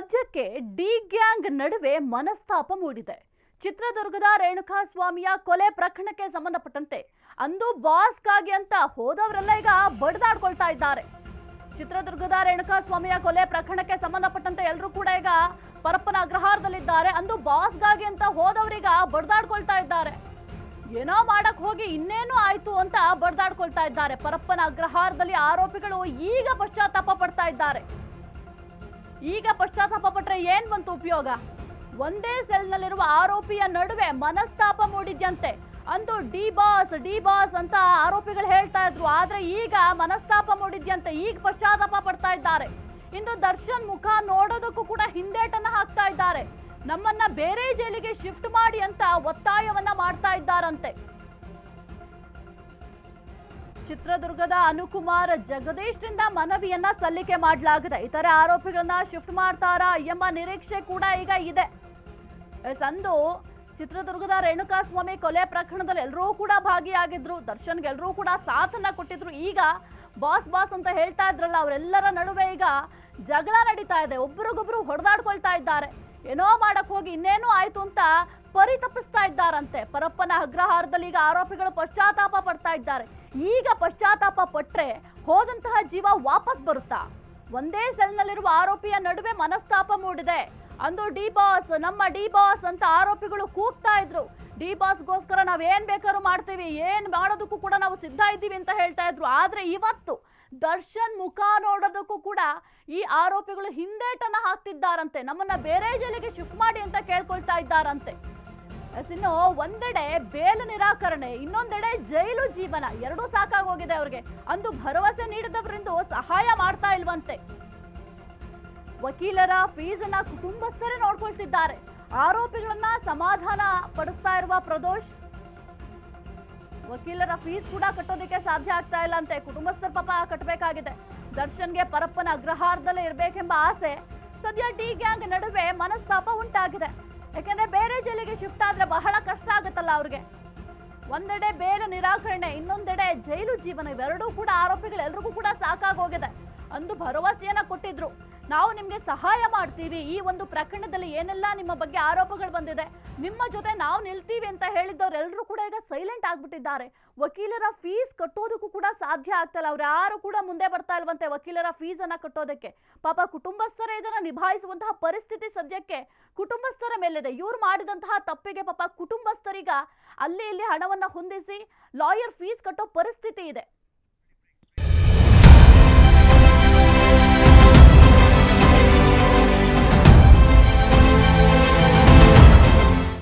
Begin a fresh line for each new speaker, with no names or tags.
ಸದ್ಯಕ್ಕೆ D gang ನಡುವೆ ಮನಸ್ತಾಪ ಮೂಡಿದೆ. ಚಿತ್ರದುರ್ಗದ ರೇಣುಕಾಸ್ವಾಮಿಯ ಕೊಲೆ ಪ್ರಕರಣಕ್ಕೆ ಸಂಬಂಧಪಟ್ಟಂತೆ ಅಂದು ಬಾಸ್ಗಾಗಿ ಅಂತ ಹೋದವರೆಲ್ಲ ಈಗ ಬಡಿದಾಡ್ಕೊಳ್ತಾ ಇದ್ದಾರೆ. ಚಿತ್ರದುರ್ಗದ ರೇಣುಕಾಸ್ವಾಮಿಯ ಕೊಲೆ ಪ್ರಕರಣಕ್ಕೆ ಸಂಬಂಧಪಟ್ಟಂತೆ ಎಲ್ಲರೂ ಕೂಡ ಈಗ ಪರಪ್ಪನ ಅಗ್ರಹಾರದಲ್ಲಿದ್ದಾರೆ. ಅಂದು ಬಾಸ್ಗಾಗಿ ಅಂತ ಹೋದವರೀಗ ಬಡ್ದಾಡ್ಕೊಳ್ತಾ ಇದ್ದಾರೆ. ಏನೋ ಮಾಡಕ್ ಹೋಗಿ ಇನ್ನೇನು ಆಯ್ತು ಅಂತ ಬಡ್ದಾಡ್ಕೊಳ್ತಾ ಇದ್ದಾರೆ. ಪರಪ್ಪನ ಅಗ್ರಹಾರದಲ್ಲಿ ಆರೋಪಿಗಳು ಈಗ ಪಶ್ಚಾತ್ತಾಪ ಪಡ್ತಾ ಇದ್ದಾರೆ. ಈಗ ಪಶ್ಚಾತ್ತಾಪ ಪಟ್ರೆ ಏನ್ ಬಂತು ಉಪಯೋಗ? ಒಂದೇ ಸೆಲ್ನಲ್ಲಿರುವ ಆರೋಪಿಯ ನಡುವೆ ಮನಸ್ತಾಪ ಮೂಡಿದ್ಯಂತೆ. ಅಂದು ಡಿ ಬಾಸ್ ಡಿ ಬಾಸ್ ಅಂತ ಆರೋಪಿಗಳು ಹೇಳ್ತಾ ಇದ್ರು. ಆದ್ರೆ ಈಗ ಮನಸ್ತಾಪ ಮೂಡಿದ್ಯಂತೆ. ಈಗ ಪಶ್ಚಾತ್ತಾಪ ಪಡ್ತಾ ಇದ್ದಾರೆ. ಇಂದು ದರ್ಶನ್ ಮುಖ ನೋಡೋದಕ್ಕೂ ಕೂಡ ಹಿಂದೇಟನ್ನ ಹಾಕ್ತಾ ಇದ್ದಾರೆ. ನಮ್ಮನ್ನ ಬೇರೆ ಜೈಲಿಗೆ ಶಿಫ್ಟ್ ಮಾಡಿ ಅಂತ ಒತ್ತಾಯವನ್ನ ಮಾಡ್ತಾ ಇದ್ದಾರಂತೆ. ಚಿತ್ರದುರ್ಗದ ಅನುಕುಮಾರ್ ಜಗದೀಶ್ನಿಂದ ಮನವಿಯನ್ನ ಸಲ್ಲಿಕೆ ಮಾಡಲಾಗಿದೆ. ಇತರೆ ಆರೋಪಿಗಳನ್ನ ಶಿಫ್ಟ್ ಮಾಡ್ತಾರಾ ಎಂಬ ನಿರೀಕ್ಷೆ ಕೂಡ ಈಗ ಇದೆ. ಸಂದು ಚಿತ್ರದುರ್ಗದ ರೇಣುಕಾಸ್ವಾಮಿ ಕೊಲೆ ಪ್ರಕರಣದಲ್ಲಿ ಎಲ್ಲರೂ ಕೂಡ ಭಾಗಿಯಾಗಿದ್ರು. ದರ್ಶನ್ಗೆ ಎಲ್ಲರೂ ಕೂಡ ಸಾಥನ್ನ ಕೊಟ್ಟಿದ್ರು. ಈಗ ಬಾಸ್ ಬಾಸ್ ಅಂತ ಹೇಳ್ತಾ ಇದ್ರಲ್ಲ, ಅವರೆಲ್ಲರ ನಡುವೆ ಈಗ ಜಗಳ ನಡೀತಾ ಇದೆ. ಒಬ್ರಿಗೊಬ್ರು ಹೊಡೆದಾಡ್ಕೊಳ್ತಾ ಇದ್ದಾರೆ. ಏನೋ ಮಾಡಕ್ ಹೋಗಿ ಇನ್ನೇನು ಆಯ್ತು ಅಂತ ಪರಿತಪಿಸ್ತಾ ಇದ್ದಾರಂತೆ. ಪರಪ್ಪನ ಅಗ್ರಹಾರದಲ್ಲಿ ಈಗ ಆರೋಪಿಗಳು ಪಶ್ಚಾತ್ತಾಪ ಪಡ್ತಾ ಇದ್ದಾರೆ. ಈಗ ಪಶ್ಚಾತ್ತಾಪ ಪಟ್ಟರೆ ಹೋದಂತಹ ಜೀವ ವಾಪಸ್ ಬರುತ್ತಾ? ಒಂದೇ ಸೆಲ್ನಲ್ಲಿರುವ ಆರೋಪಿಯ ನಡುವೆ ಮನಸ್ತಾಪ ಮೂಡಿದೆ. ಅಂದು ಡಿ ಬಾಸ್, ನಮ್ಮ ಡಿ ಬಾಸ್ ಅಂತ ಆರೋಪಿಗಳು ಕೂಗ್ತಾ ಇದ್ರು. ಡಿ ಬಾಸ್ಗೋಸ್ಕರ ನಾವು ಏನು ಬೇಕಾದ್ರೂ ಮಾಡ್ತೀವಿ, ಏನು ಮಾಡೋದಕ್ಕೂ ಕೂಡ ನಾವು ಸಿದ್ಧ ಇದ್ದೀವಿ ಅಂತ ಹೇಳ್ತಾ ಇದ್ರು. ಆದರೆ ಇವತ್ತು ದರ್ಶನ್ ಮುಖ ನೋಡೋದಕ್ಕೂ ಕೂಡ ಈ ಆರೋಪಿಗಳು ಹಿಂದೇಟನ್ನ ಹಾಕ್ತಿದ್ದಾರಂತೆ. ನಮ್ಮನ್ನ ಬೇರೆ ಜೈಲಿಗೆ ಶಿಫ್ಟ್ ಮಾಡಿ ಅಂತ ಕೇಳ್ಕೊಳ್ತಾ ಇದ್ದಾರಂತೆ. ಇನ್ನು ಒಂದೆಡೆ ಬೇಲು ನಿರಾಕರಣೆ, ಇನ್ನೊಂದೆಡೆ ಜೈಲು ಜೀವನ, ಎರಡೂ ಸಾಕಾಗೋಗಿದೆ ಅವ್ರಿಗೆ. ಅಂದು ಭರವಸೆ ನೀಡಿದವರಿಂದ ಸಹಾಯ ಮಾಡ್ತಾ ಇಲ್ವಂತೆ. ವಕೀಲರ ಫೀಸನ್ನ ಕುಟುಂಬಸ್ಥರೇ ನೋಡ್ಕೊಳ್ತಿದ್ದಾರೆ. ಆರೋಪಿಗಳನ್ನ ಸಮಾಧಾನ ಪಡಿಸ್ತಾ ಇರುವ ಪ್ರದೋಷ್. ವಕೀಲರ ಫೀಸ್ ಕೂಡ ಕಟ್ಟೋದಕ್ಕೆ ಸಾಧ್ಯ ಆಗ್ತಾ ಇಲ್ಲ ಅಂತೆ. ಕುಟುಂಬಸ್ಥರ ಪಾಪ ಕಟ್ಟಬೇಕಾಗಿದೆ ದರ್ಶನ್ಗೆ ಪರಪ್ಪನ ಅಗ್ರಹಾರದಲ್ಲೇ ಇರಬೇಕೆಂಬ ಆಸೆ. ಸದ್ಯ ಡಿ ಗ್ಯಾಂಗ್ ನಡುವೆ ಮನಸ್ತಾಪ ಉಂಟಾಗಿದೆ. ಯಾಕಂದ್ರೆ ಬೇರೆ ಜೈಲಿಗೆ ಶಿಫ್ಟ್ ಆದ್ರೆ ಬಹಳ ಕಷ್ಟ ಆಗುತ್ತಲ್ಲ ಅವ್ರಿಗೆ. ಒಂದೆಡೆ ಬೇರೆ ನಿರಾಕರಣೆ, ಇನ್ನೊಂದೆಡೆ ಜೈಲು ಜೀವನ, ಇವೆರಡೂ ಕೂಡ ಆರೋಪಿಗಳು ಎಲ್ರಿಗೂ ಕೂಡ ಸಾಕಾಗೋಗಿದೆ. ಅಂದು ಭರವಸೆಯನ್ನ ಕೊಟ್ಟಿದ್ರು. ನಾವು ನಿಮಗೆ ಸಹಾಯ ಮಾಡ್ತೀವಿ. ಈ ಒಂದು ಪ್ರಕರಣದಲ್ಲಿ ಏನೆಲ್ಲ ನಿಮ್ಮ ಬಗ್ಗೆ ಆರೋಪಗಳು ಬಂದಿದೆ, ನಿಮ್ಮ ಜೊತೆ ನಾವು ನಿಲ್ತೀವಿ ಅಂತ ಹೇಳಿದ್ದವ್ರು ಎಲ್ಲರೂ ಕೂಡ ಈಗ ಸೈಲೆಂಟ್ ಆಗಿಬಿಟ್ಟಿದ್ದಾರೆ. ವಕೀಲರ ಫೀಸ್ ಕಟ್ಟೋದಕ್ಕೂ ಕೂಡ ಸಾಧ್ಯ ಆಗ್ತಲ್ಲ. ಅವ್ರು ಯಾರು ಕೂಡ ಮುಂದೆ ಬರ್ತಾ ಇಲ್ವಂತೆ ವಕೀಲರ ಫೀಸ್ ಅನ್ನ ಕಟ್ಟೋದಕ್ಕೆ. ಪಾಪ ಕುಟುಂಬಸ್ಥರೇ ಇದನ್ನು ನಿಭಾಯಿಸುವಂತಹ ಪರಿಸ್ಥಿತಿ ಸದ್ಯಕ್ಕೆ. ಕುಟುಂಬಸ್ಥರ ಮೇಲಿದೆ ಇವ್ರು ಮಾಡಿದಂತಹ ತಪ್ಪಿಗೆ ಪಾಪ ಕುಟುಂಬಸ್ಥರಿಗ ಅಲ್ಲಿ ಇಲ್ಲಿ ಹಣವನ್ನ ಹೊಂದಿಸಿ ಲಾಯರ್ ಫೀಸ್ ಕಟ್ಟೋ ಪರಿಸ್ಥಿತಿ ಇದೆ.